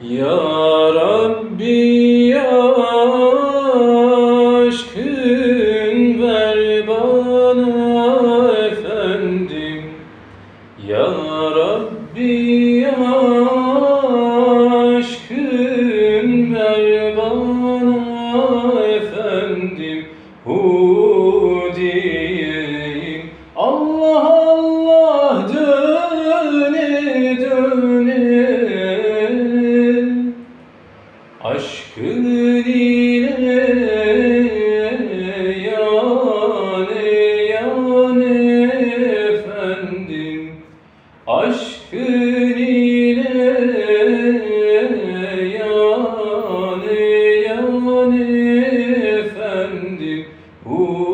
Ya Rabbi ya aşkın ver bana efendim. Ya Rabbi ya aşkın ver bana efendim. Hu Allah Allah dön Aşkın ile yane yane efendim. Aşkın ile yane yane efendim. Uğur